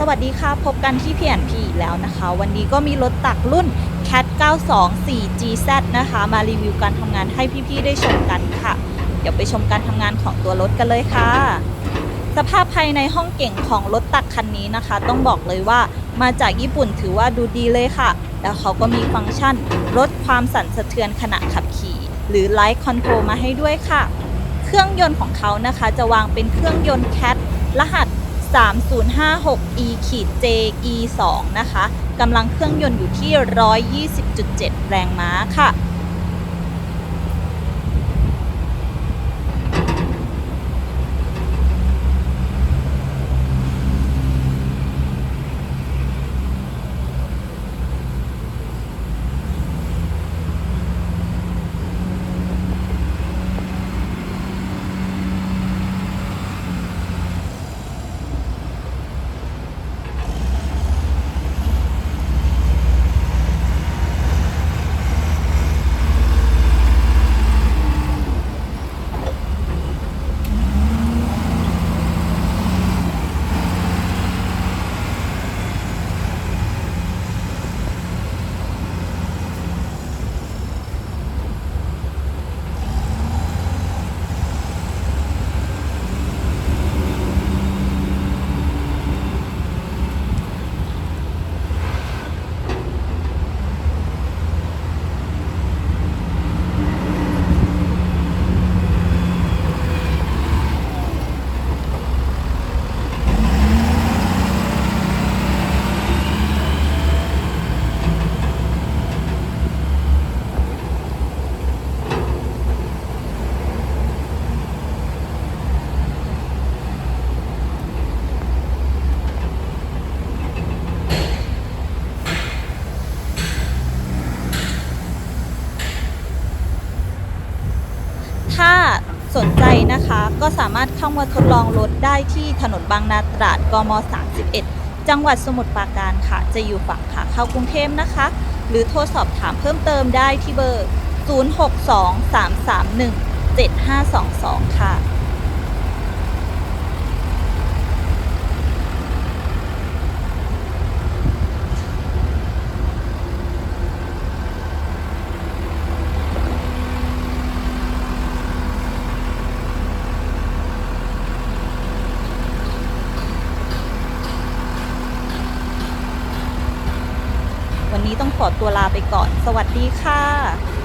สวัสดีค่ะ พบกันที่ P&P อีกแล้วนะคะ วันนี้ก็มีรถตักรุ่น CAT 92 4GZ นะคะ มารีวิวการทำงานให้พี่ๆได้ชมกันค่ะ เดี๋ยวไปชมการทำงานของตัวรถกันเลยค่ะ สภาพภายในห้องเก่งของรถตักคันนี้นะคะ ต้องบอกเลยว่ามาจากญี่ปุ่นถือว่าดูดีเลยค่ะ แล้วเขาก็มีฟังก์ชันลดความสั่นสะเทือนขณะขับขี่ หรือ Light Control มาให้ด้วยค่ะ เครื่องยนต์ของเขานะคะ จะวางเป็นเครื่องยนต์ CAT รหัส 3056 e j e 2 นะคะกำลังเครื่องยนต์อยู่ที่ 120.7 แรงม้าค่ะ ถ้า สนใจนะคะก็สามารถเข้ามาทดลองรถได้ที่ถนนบางนาตราดกม 31 จังหวัดสมุทรปราการค่ะ จะอยู่ฝั่งขาเข้ากรุงเทพนะคะ หรือโทรสอบถามเพิ่มเติมได้ที่เบอร์ 0623317522 ค่ะ วัน นี้ต้องขอตัวลาไปก่อน สวัสดีค่ะ